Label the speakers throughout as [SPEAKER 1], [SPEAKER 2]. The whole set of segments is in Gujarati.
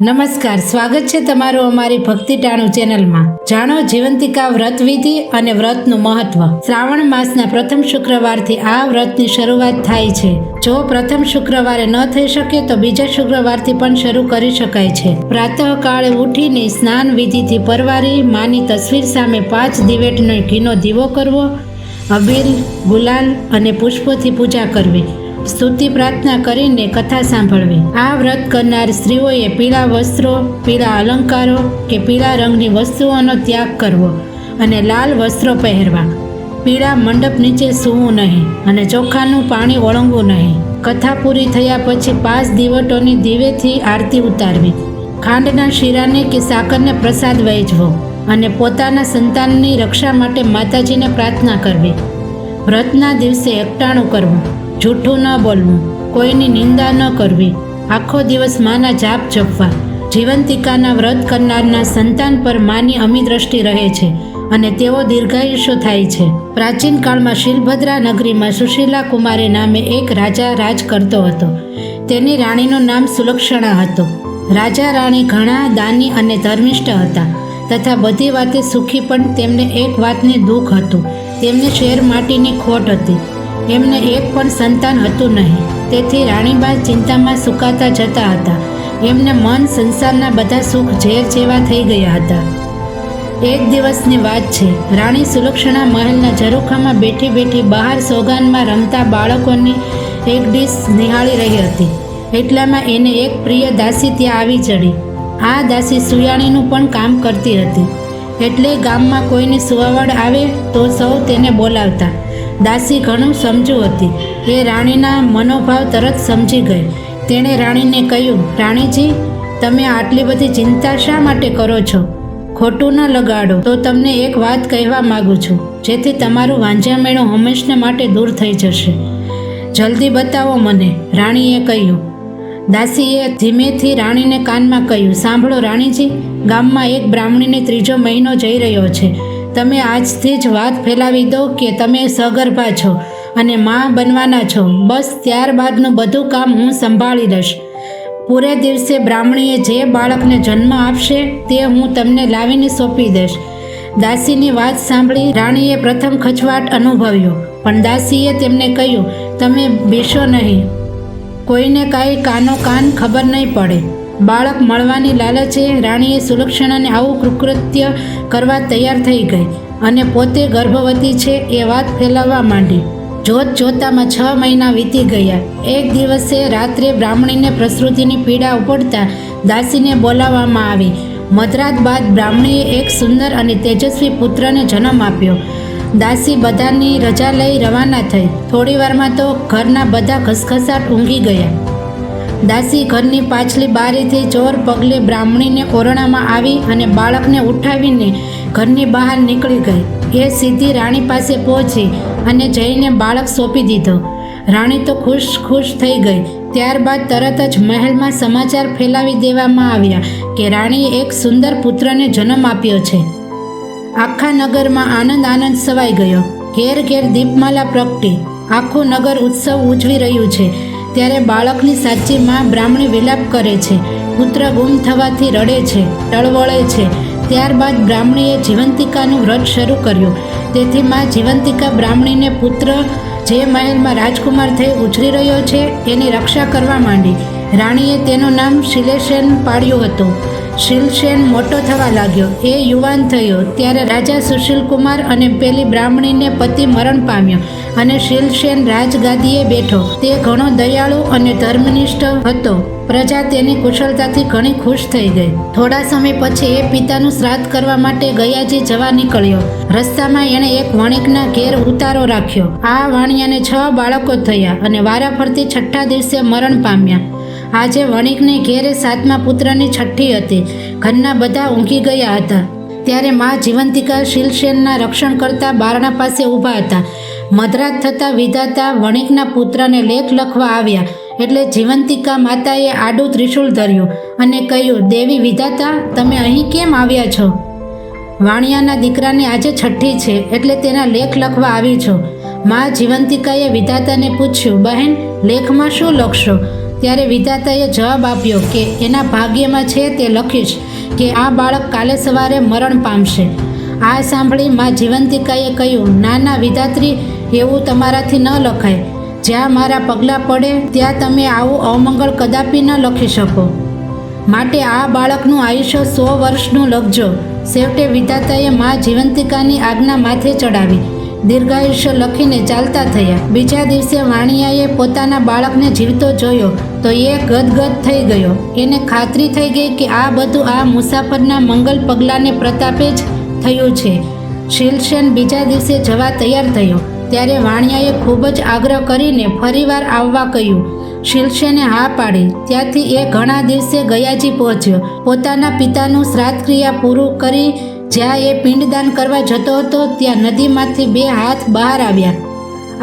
[SPEAKER 1] નમસ્કાર, સ્વાગત છે તમારું અમારી ભક્તિ ટાણું ચેનલમાં. જાણો, જીવંતિકા વ્રત વિધિ અને વ્રતનું મહત્વ. શ્રાવણ માસના પ્રથમ શુક્રવારથી આ વ્રતની શરૂઆત થાય છે. જો પ્રથમ શુક્રવારે ન થઈ શકે, તો બીજા શુક્રવારથી પણ શરૂ કરી શકાય છે. પ્રાતઃકાળે ઉઠીને સ્નાન વિધિથી પરવારી, માની તસવીર સામે પાંચ દિવેટનો ઘીનો દીવો કરવો, અબીલ, ગુલાલ અને પુષ્પોથી પૂજા કરવી. સ્તુતિ પ્રાર્થના કરીને કથા સાંભળવી. આ વ્રત કરનાર સ્ત્રીઓએ પીળા વસ્ત્રો, પીળા અલંકારો કે પીળા રંગની વસ્તુઓનો ત્યાગ કરવો અને લાલ વસ્ત્રો પહેરવા. પીળા મંડપ નીચે સૂવું નહીં અને ચોખાનું પાણી ઓળંગવું નહીં. કથા પૂરી થયા પછી પાંચ દિવટોની દીવેથી આરતી ઉતારવી. ખાંડના શીરાને કે સાકરને પ્રસાદ વહેંચવો અને પોતાના સંતાનની રક્ષા માટે માતાજીને પ્રાર્થના કરવી. વ્રતના દિવસે એકટાણું કરવું. જૂઠું ન બોલવું, કોઈની નિંદા ન કરવી. આખો દિવસ માના જાપ જપવા. જીવંતિકાના વ્રત કરનારના સંતાન પર માની અમિદ્રષ્ટિ રહે છે અને તેઓ દીર્ઘાયુષ્ય થાય છે. પ્રાચીન કાળમાં શિલભદ્રા નગરીમાં સુશીલા કુમારી નામે એક રાજા રાજ કરતો હતો. તેની રાણીનું નામ સુલક્ષણા હતો. રાજા રાણી ઘણા દાની અને ધર્મિષ્ઠ હતા તથા બધી વાતે સુખી પણ તેમને એક વાતની દુઃખ હતું. તેમને શેર માટીની ખોટ હતી. એમને એક પણ સંતાન હતું નહીં. તેથી રાણીબા ચિંતામાં સુકાતા જતા હતા. એમને મન સંસારના બધા સુખ ઝેર જેવા થઈ ગયા હતા. એક દિવસની વાત છે, રાણી સુલક્ષણા મહેલના ઝરૂખામાં બેઠી બેઠી બહાર સોગાનમાં રમતા બાળકોની એક ડીશ નિહાળી રહી હતી. એટલામાં એને એક પ્રિય દાસી ત્યાં આવી ચડી. આ દાસી સુયાણીનું પણ કામ કરતી હતી. એટલે ગામમાં કોઈની સુવાવડ આવે તો સૌ તેને બોલાવતા. દાસી ઘણું સમજુ હતી. એ રાણીના મનોભાવ તરત સમજી ગઈ. તેણે રાણીને કહ્યું, રાણીજી, તમે આટલી બધી ચિંતા શા માટે કરો છો? ખોટું ન લગાડો. તો તમને એક વાત કહેવા માગું છું. જેથી તમારું વાંઝામેણું હંમેશને માટે દૂર થઈ જશે. જલ્દી બતાવો મને. રાણીએ કહ્યું. દાસીએ ધીમેથી રાણીને કાનમાં કહ્યું, સાંભળો રાણીજી, ગામમાં એક બ્રાહ્મણીને ત્રીજો મહિનો જઈ રહ્યો છે. તમે આજથી જ વાત ફેલાવી દો કે તમે સગર્ભા છો અને માં બનવાના છો. બસ ત્યારબાદનું બધું કામ હું સંભાળી લઈશ. પૂરે દિવસે બ્રાહ્મણીએ જે બાળકને જન્મ આપશે તે હું તમને લાવીને સોંપી દઈશ. દાસીની વાત સાંભળી રાણીએ પ્રથમ ખચવાટ અનુભવ્યો, પણ દાસીએ તેમને કહ્યું, તમે બેસો નહીં. કોઈને કાંઈ કાનો કાન ખબર નહીં પડે. બાળક મળવાની લાલચે રાણીએ સુલક્ષણાને આવું કૃકૃત્ય કરવા તૈયાર થઈ ગઈ અને પોતે ગર્ભવતી છે એ વાત ફેલાવવા માંડી. જોત જોતામાં છ મહિના વીતી ગયા. એક દિવસે રાત્રે બ્રાહ્મણીને પ્રસૃતિની પીડા ઉપડતા દાસીને બોલાવવામાં આવી. મધરાત બાદ બ્રાહ્મણીએ એક સુંદર અને તેજસ્વી પુત્રને જન્મ આપ્યો. દાસી બધાની રજા લઈ રવાના થઈ. થોડીવારમાં તો ઘરના બધા ઘસઘસાટ ઊંઘી ગયા. દાસી ઘરની પાછલી બારીથી ચોર પગલે બ્રાહ્મણીને ઓરણામાં આવી અને બાળકને ઉઠાવીને ઘરની બહાર નીકળી ગઈ. એ સીધી રાણી પાસે પહોંચી અને જઈને બાળક સોંપી દીધો. રાણી તો ખુશ ખુશ થઈ ગઈ. ત્યારબાદ તરત જ મહેલમાં સમાચાર ફેલાવી દેવામાં આવ્યા કે રાણીએ એક સુંદર પુત્રને જન્મ આપ્યો છે. આખા નગરમાં આનંદ આનંદ સવાઈ ગયો. ઘેર ઘેર દીપમાલા પ્રગટી. આખું નગર ઉત્સવ ઉજવી રહ્યું છે. ત્યારે બાળકની સાચી માં બ્રાહ્મણી વિલાપ કરે છે. પુત્ર ગુમ થવાથી રડે છે, ટળવળે છે. ત્યારબાદ બ્રાહ્મણીએ જીવંતિકાનું વ્રત શરૂ કર્યું. તેથી માં જીવંતિકા બ્રાહ્મણીને પુત્ર જે મહેલમાં રાજકુમાર થઈ ઉછરી રહ્યો છે એની રક્ષા કરવા માંડી. રાણીએ તેનું નામ શિલેષેન પાડ્યું હતું. શિલસેન મોટો થવા લાગ્યો. એ યુવાન થયો. ત્યારે રાજા સુશીલ કુમાર અને પેલી બ્રાહ્મણીને પતિ મરણ પામ્યો અને શિલસેન રાજગાદીએ બેઠો. તે ઘણો દયાળુ અને ધર્મનિષ્ઠ હતો. પ્રજા તેની કુશળતાથી ઘણી ખુશ થઈ ગઈ. થોડા સમય પછી એ પિતાનું શ્રાદ્ધ કરવા માટે ગયાજી જવા નીકળ્યો. રસ્તામાં એણે એક વણિકના ઘેર ઉતારો રાખ્યો. આ વાણિયાને છ બાળકો થયા અને વારાફરતી છઠ્ઠા દિવસે મરણ પામ્યા. આજે વણિકને ઘેરે સાતમા પુત્રની છઠ્ઠી હતી. ઘરના બધા ઊંઘી ગયા હતા. ત્યારે મા જીવંતિકા શિલસેનના રક્ષણ કરતા બારણા પાસે ઊભા હતા. મધરાત થતાં વિધાતા વણિકના પુત્રને લેખ લખવા આવ્યા. એટલે જીવંતિકા માતાએ આડું ત્રિશુલ ધર્યું અને કહ્યું, દેવી વિધાતા, તમે અહીં કેમ આવ્યા છો? વાણિયાના દીકરાની આજે છઠ્ઠી છે, એટલે તેના લેખ લખવા આવી છો. મા જીવંતિકાએ વિધાતાને પૂછ્યું, બહેન, લેખમાં શું લખશો? ત્યારે વિધાતાએ જવાબ આપ્યો કે એના ભાગ્યમાં છે તે લખીશ કે આ બાળક કાલે સવારે મરણ પામશે. આ સાંભળી માં જીવંતિકાએ કહ્યું ના ના વિધાત્રી, એવું તમારાથી ન લખાય. જ્યાં મારા પગલાં પડે, ત્યાં તમે આવું અવમંગળ કદાપી ન લખી શકો. માટે આ બાળકનું આયુષ્ય સો વર્ષનું લખજો. છેવટે વિધાતાએ મા જીવંતિકાની આજ્ઞા માથે ચડાવી. દીર્ઘાયુષ્ય લખીને ચાલતા થયા. બીજા દિવસે વાણિયાએ પોતાના બાળકને જીવતો જોયો તો એ ગદગદ થઈ ગયો. એને ખાતરી થઈ ગઈ કે આ બધું આ મુસાફરના મંગલ પગલાંને પ્રતાપે જ થયું છે. શિલસેન બીજા દિવસે જવા તૈયાર થયો. ત્યારે વાણિયાએ ખૂબ જ આગ્રહ કરીને ફરીવાર આવવા કહ્યું. શિલસેને હા પાડી. ત્યાંથી એ ઘણા દિવસે ગયાજી પહોંચ્યો. પોતાના પિતાનું શ્રાદ્ધ ક્રિયા પૂરું કરી જ્યાં એ પિંડદાન કરવા જતો હતો, ત્યાં નદીમાંથી બે હાથ બહાર આવ્યા.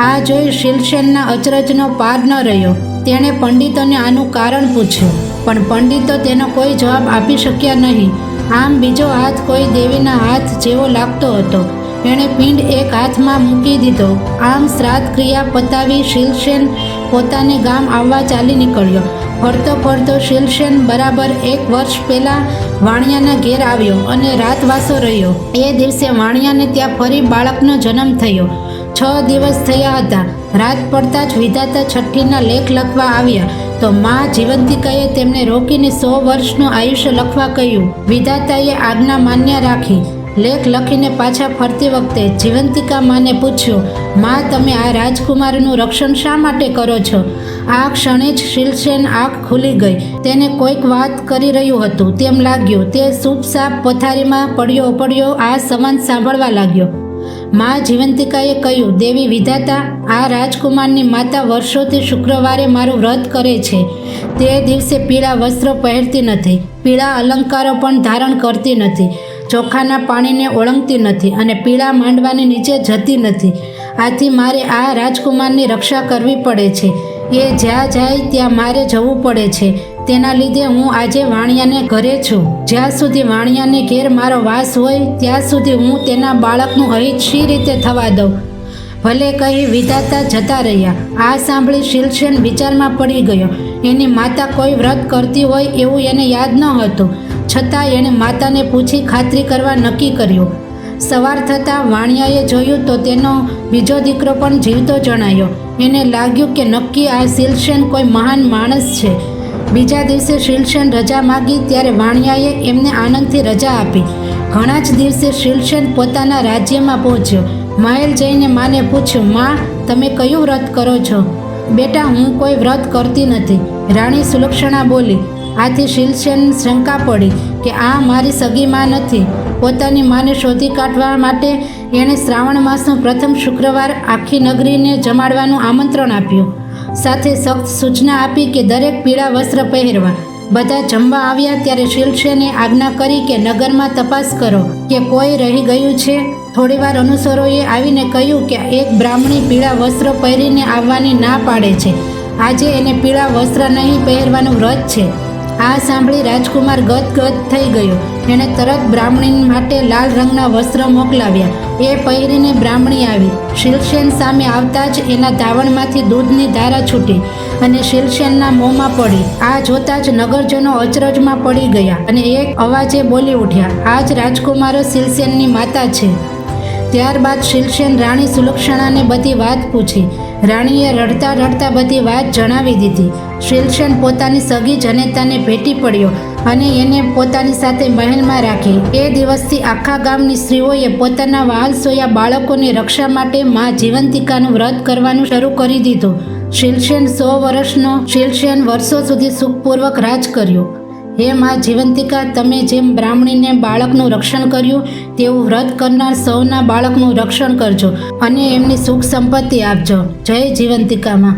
[SPEAKER 1] આ જોઈ શિલસેનના અચરજનો પાર ન રહ્યો. તેણે પંડિતોને આનું કારણ પૂછ્યું, પણ પંડિતો તેનો કોઈ જવાબ આપી શક્યા નહીં. આમ બીજો હાથ કોઈ દેવીના હાથ જેવો લાગતો હતો. એણે પિંડ એક હાથમાં મૂકી દીધો. આમ શ્રાદ્ધ ક્રિયા પતાવી શિલસેન પોતાને ગામ આવવા ચાલી નીકળ્યો. ફરતો ફરતો શિલસેન બરાબર એક વર્ષ પહેલાં વાણિયાના ઘેર આવ્યો અને રાતવાસો રહ્યો. એ દિવસે વાણિયાને ત્યાં ફરી બાળકનો જન્મ થયો. છ દિવસ થયા હતા. રાત પડતા જ વિધાતા છઠ્ઠીના લેખ લખવા આવ્યા. તો મા જીવંતિકાએ તેમને રોકીને સો વર્ષનું આયુષ્ય લખવા કહ્યું. વિધાતાએ આજ્ઞા માન્ય રાખી. લેખ લખીને પાછા ફરતી વખતે જીવંતિકા માને પૂછ્યું, મા, તમે આ રાજકુમારનું રક્ષણ શા માટે કરો છો? આ ક્ષણે જ શિલસેન આંખ ખુલી ગઈ. તેને કોઈક વાત કરી રહ્યું હતું. તેમ લાગ્યું, તે સૂપસાપ પથારીમાં પડ્યો પડ્યો, આ સંવાદ સાંભળવા લાગ્યો. મા જીવંતિકાએ કહ્યું, દેવી વિધાતા, આ રાજકુમારની માતા વર્ષોથી શુક્રવારે મારું વ્રત કરે છે. તે દિવસે પીળા વસ્ત્રો પહેરતી નથી. પીળા અલંકારો પણ ધારણ કરતી નથી. ચોખાના પાણીને ઓળંગતી નથી અને પીળા માંડવાની નીચે જતી નથી. આથી મારે આ રાજકુમારની રક્ષા કરવી પડે છે. એ જ્યાં જાય ત્યાં મારે જવું પડે છે. તેના લીધે હું આજે વાણિયાને ઘરે છું. જ્યાં સુધી વાણિયાને ઘેર મારો વાસ હોય, ત્યાં સુધી હું તેના બાળકનું અહિત શી રીતે થવા દઉં. ભલે કહી વિધાતા જતા રહ્યા. આ સાંભળી શિલસેન વિચારમાં પડી ગયો. એની માતા કોઈ વ્રત કરતી હોય એવું એને યાદ ન હતું. છતાં એણે માતાને પૂછી ખાતરી કરવા નક્કી કર્યું. સવાર થતાં વાણિયાએ જોયું તો તેનો બીજો દીકરો પણ જીવતો જણાયો. એને લાગ્યું કે નક્કી આ શિલસેન કોઈ મહાન માણસ છે. બીજા દિવસે શિલસેન રજા માગી ત્યારે વાણિયાએ એમને આનંદથી રજા આપી. ઘણા જ દિવસે શિલસેન પોતાના રાજ્યમાં પહોંચ્યો. મહેલ જઈને માને પૂછ્યું, માં, તમે કયું વ્રત કરો છો? બેટા, હું કોઈ વ્રત કરતી નથી. રાણી સુલક્ષણા બોલી આથી શિલસેન શંકા પડી કે આ મારી સગી માં નથી. પોતાની માને શોધી કાઢવા માટે એણે શ્રાવણ માસનો પ્રથમ શુક્રવાર આખી નગરીને જમાડવાનું આમંત્રણ આપ્યું. સાથે સખ્ત સૂચના આપી કે દરેક પીળા વસ્ત્ર પહેરવા. બધા જમવા આવ્યા ત્યારે શિલસેને આજ્ઞા કરી કે નગરમાં તપાસ કરો કે કોઈ રહી ગયું છે. થોડીવાર અનુસરોએ આવીને કહ્યું કે એક બ્રાહ્મણી પીળા વસ્ત્ર પહેરીને આવવાની ના પાડે છે. આજે એને પીળા વસ્ત્ર નહીં પહેરવાનું વ્રત છે. આ સાંભળી રાજકુમાર ગદગદ થઈ ગયો. એણે તરત બ્રાહ્મણી માટે લાલ રંગના વસ્ત્ર મોકલાવ્યા. એ પહેરીને બ્રાહ્મણી આવી. શિલસેન સામે આવતા જ એના ધાવણમાંથી દૂધની ધારા છૂટી અને શિલસેનના મોંમાં પડી. આ જોતા જ નગરજનો અચરજમાં પડી ગયા અને એક અવાજે બોલી ઉઠ્યા આ જ રાજકુમારો શિલસેનની માતા છે. ત્યારબાદ શિલસેન રાણી સુલક્ષણાને બધી વાત પૂછી. રાણીએ રડતા રડતા બધી વાત જણાવી દીધી. શિલસેન પોતાની સગી જનેતાને ભેટી પડ્યો અને એને પોતાની સાથે મહેલમાં રાખી. એ દિવસથી આખા ગામની સ્ત્રીઓએ પોતાના વહાલ સોયા બાળકોની રક્ષા માટે મા જીવંતિકાનું વ્રત કરવાનું શરૂ કરી દીધું. શિલસેન સો વર્ષનો શિલસેન વર્ષો સુધી સુખપૂર્વક રાજ કર્યું. હે મા જીવંતિકા, તમે જેમ બ્રાહ્મણીને બાળકનું રક્ષણ કર્યું, તેવું વ્રત કરનાર સૌના બાળકનું રક્ષણ કરજો અને એમની સુખ સંપત્તિ આપજો. જય જીવંતિકામાં